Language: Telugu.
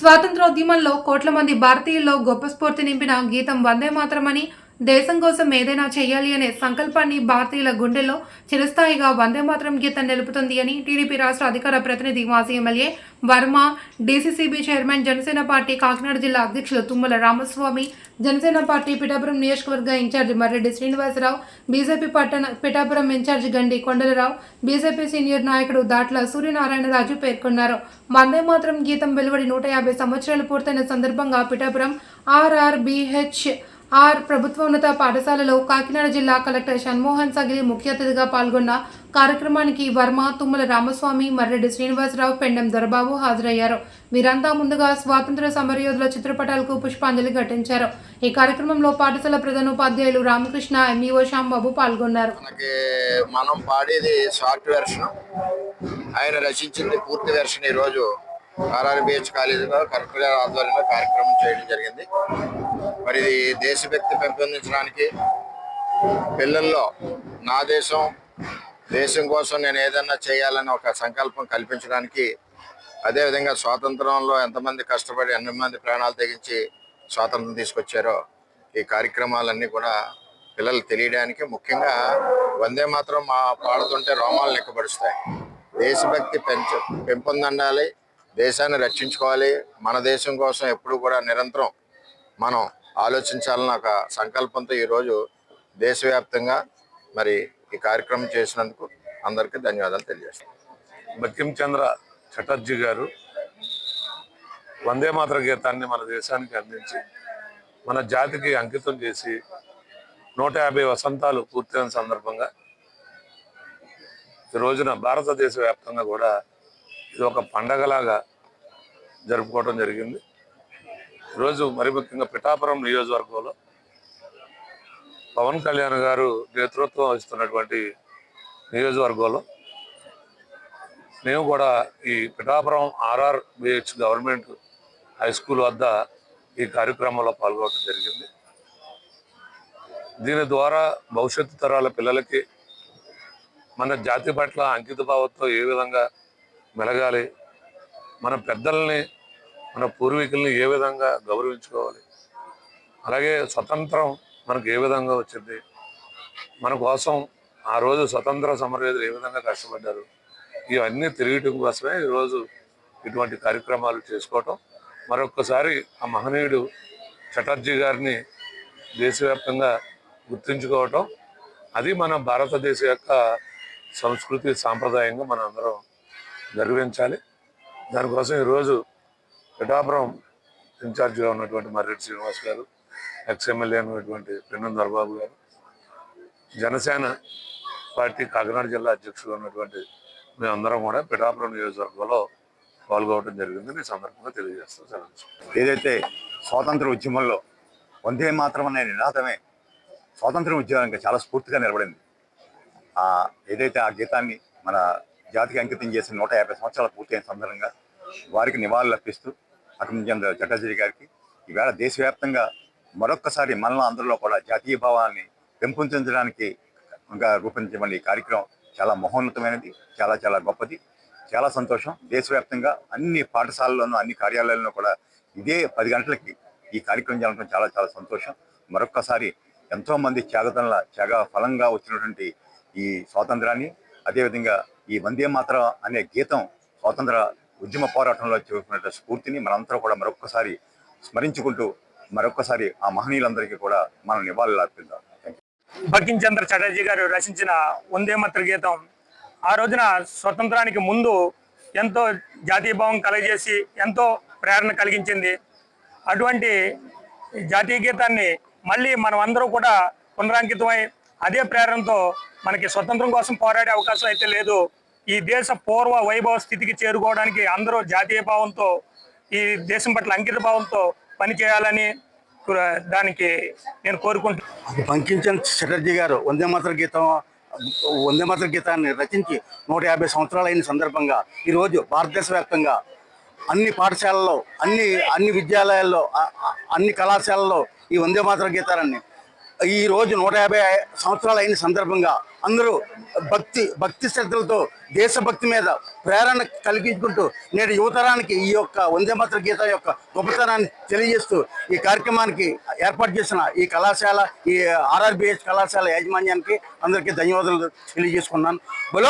స్వాతంత్రోద్యమంలో కోట్ల మంది భారతీయుల్లో గొప్ప స్ఫూర్తి నింపిన గీతం వందే మాత్రమని దేశం కోసం ఏదైనా చేయాలి అనే సంకల్పాన్ని భారతీయుల గుండెల్లో చిరస్థాయిగా వందే మాత్రం గీతం నిలుపుతుంది అని టీడీపీ రాష్ట్ర అధికార ప్రతినిధి మాజీ MLA Varma DCCB chairman Janasena party Kakinada జిల్లా అధ్యక్షులు తుమ్మల రామస్వామి జనసేన పార్టీ పిఠాపురం నియోజకవర్గ in charge Marreddy Srinivasarao BJP పట్టణ Pithapuram in charge Gandi Kondalarao BJP senior నాయకుడు దాట్ల సూర్యనారాయణరాజు పేర్కొన్నారు. వందే మాత్రం గీతం వెలువడి నూట యాభై సంవత్సరాలు పూర్తయిన సందర్భంగా పిఠాపురం ఆర్ఆర్బీహెచ్ ఆర్ ప్రభుత్వోన్నత పాఠశాలలో కాకినాడ జిల్లా కలెక్టర్ షణ్మోహన్ సగిలి ముఖ్య అతిథిగా పాల్గొన్న కార్యక్రమానికి వర్మ తుమ్మల రామస్వామి మర్రెడ్డి శ్రీనివాసరావు పెండెం దొరబాబు హాజరయ్యారు. వీరంతా ముందుగా స్వాతంత్ర సమరయోధుల చిత్రపటాలకు పుష్పాంజలి ఘటించారు. ఈ కార్యక్రమంలో పాఠశాల ప్రధానోపాధ్యాయులు రామకృష్ణ ఎంఈఓ శ్యాంబాబు పాల్గొన్నారు. మనం పాడేది షార్ట్ వెర్షన్. ఆయన రచించింది పూర్తి వెర్షన్ ఈరోజు ఆర్ఆర్బిహెచ్ కాలేజీలో కలెక్టర్ ఆధ్వర్యంలో కార్యక్రమం చేయడం జరిగింది. మరి ఇది దేశభక్తి పెంపొందించడానికి పిల్లల్లో నా దేశం దేశం కోసం నేను ఏదన్నా చేయాలని ఒక సంకల్పం కల్పించడానికి అదేవిధంగా స్వాతంత్రంలో ఎంతమంది కష్టపడి ఎంతమంది ప్రాణాలు తెగించి స్వాతంత్రం తీసుకొచ్చారో ఈ కార్యక్రమాలన్నీ కూడా పిల్లలు తెలియడానికి ముఖ్యంగా వందే మాత్రం మా పాడుతుంటే రోమాలు లెక్కపరుస్తాయి దేశభక్తి పెంచ పెంపొందండాలి దేశాన్ని రక్షించుకోవాలి. మన దేశం కోసం ఎప్పుడు కూడా నిరంతరం మనం ఆలోచించాలన్న ఒక సంకల్పంతో ఈరోజు దేశవ్యాప్తంగా మరి ఈ కార్యక్రమం చేసినందుకు అందరికీ ధన్యవాదాలు తెలియజేస్తాను బకిం చటర్జీ గారు వందే మాతర గీతాన్ని మన దేశానికి అందించి మన జాతికి అంకితం చేసి నూట యాభై వసంతాలు పూర్తయిన సందర్భంగా ఈ రోజున భారతదేశ వ్యాప్తంగా కూడా ఇది ఒక పండగలాగా జరుపుకోవడం జరిగింది. ఈరోజు మరి ముఖ్యంగా పిఠాపురం నియోజకవర్గంలో పవన్ కళ్యాణ్ గారు నేతృత్వం వహిస్తున్నటువంటి నియోజకవర్గంలో మేము కూడా ఈ Pithapuram RR BH government high school వద్ద ఈ కార్యక్రమంలో పాల్గొనడం జరిగింది. దీని ద్వారా భవిష్యత్తు తరాల పిల్లలకి మన జాతి పట్ల అంకిత భావంతో ఏ విధంగా మెలగాలి మన పెద్దల్ని మన పూర్వీకుల్ని ఏ విధంగా గౌరవించుకోవాలి? అలాగే స్వతంత్రం మనకు ఏ విధంగా వచ్చింది? మన కోసం ఆ రోజు స్వతంత్ర సమరయోధులు ఏ విధంగా కష్టపడ్డారు? ఇవన్నీ తిరగటం కోసమే ఈరోజు ఇటువంటి కార్యక్రమాలు చేసుకోవటం. మరొక్కసారి ఆ మహనీయుడు చటర్జీ గారిని దేశవ్యాప్తంగా గుర్తుంచుకోవటం. అది మన భారతదేశం యొక్క సంస్కృతి సాంప్రదాయంగా మనం అందరం గర్వించాలి. దానికోసం ఈరోజు పిఠాపురం ఇన్ఛార్జిగా ఉన్నటువంటి మర్రెడ్డి శ్రీనివాస్ గారు ఎక్స్ఎమ్మెల్యే అయినటువంటి పెన్నం దొరబాబు గారు జనసేన పార్టీ కాకినాడ జిల్లా అధ్యక్షుడు ఉన్నటువంటి మేమందరం కూడా పిఠాపురం నియోజకవర్గంలో పాల్గొనడం జరిగిందని సందర్భంగా తెలియజేస్తాం. ఏదైతే స్వాతంత్ర ఉద్యమంలో వందే మాత్రం అనే నినాదమే స్వాతంత్ర ఉద్యమానికి చాలా స్ఫూర్తిగా నిలబడింది. ఆ ఏదైతే ఆ గీతాన్ని మన జాతికి అంకితం చేసిన నూట యాభై సంవత్సరాలు పూర్తయిన సందర్భంగా వారికి నివాళులు అర్పిస్తూ అటం చంద్ర చటర్జీ గారికి. ఈవేళ దేశవ్యాప్తంగా మరొక్కసారి మనలో అందరిలో కూడా జాతీయ భావాన్ని పెంపొందించడానికి ఇంకా రూపొందించబడిన ఈ కార్యక్రమం చాలా మహోన్నతమైనది చాలా చాలా గొప్పది చాలా సంతోషం. దేశవ్యాప్తంగా అన్ని పాఠశాలల్లోనూ అన్ని కార్యాలయాల్లోనూ కూడా ఇదే పది గంటలకి ఈ కార్యక్రమం జరగడం చాలా చాలా సంతోషం. మరొక్కసారి ఎంతోమంది త్యాగతనల త్యాగ ఫలంగా వచ్చినటువంటి ఈ స్వాతంత్రాన్ని అదేవిధంగా ఈ వందే మాత్రం అనే గీతం స్వాతంత్ర ఉద్యమ పోరాటంలో చూపినటువంటి స్ఫూర్తిని మనంతా కూడా మరొక్కసారి స్మరించుకుంటూ మరొక్కసారి ఆ మహనీయులందరికీ కూడా మనం నివాళులు అర్పిద్దాం బంకిం చంద్ర చటర్జీ గారు రచించిన వందేమత్ర గీతం ఆ రోజున స్వతంత్రానికి ముందు ఎంతో జాతీయ భావం కలగజేసి ఎంతో ప్రేరణ కలిగించింది. అటువంటి జాతీయ గీతాన్ని మళ్ళీ మనం అందరూ కూడా పునరాంకితమై అదే ప్రేరణతో మనకి స్వతంత్రం కోసం పోరాడే అవకాశం అయితే లేదు. ఈ దేశ పూర్వ వైభవ స్థితికి చేరుకోవడానికి అందరూ జాతీయ భావంతో ఈ దేశం పట్ల అంకిత భావంతో పనిచేయాలని దానికి నేను కోరుకుంటున్నాను బంకించంద్ చటర్జీ గారు వందే మాతర గీతం వందే మాతర గీతాన్ని రచించి నూట యాభై సంవత్సరాలైన సందర్భంగా ఈరోజు భారతదేశ వ్యాప్తంగా అన్ని పాఠశాలల్లో అన్ని అన్ని విద్యాలయాల్లో అన్ని కళాశాలల్లో ఈ వందే మాతర గీతాన్ని ఈ రోజు నూట యాభై సంవత్సరాలు అయిన సందర్భంగా అందరూ భక్తి భక్తి శ్రద్ధలతో దేశభక్తి మీద ప్రేరణ కలిగించుకుంటూ నేడు యువతరానికి ఈ యొక్క వందేమాత్ర గీత యొక్క గొప్పతనాన్ని తెలియజేస్తూ ఈ కార్యక్రమానికి ఏర్పాటు చేసిన ఈ కళాశాల ఈ ఆర్ఆర్బిహెచ్ కళాశాల యాజమాన్యానికి అందరికీ ధన్యవాదాలు తెలియజేసుకున్నాను. బలో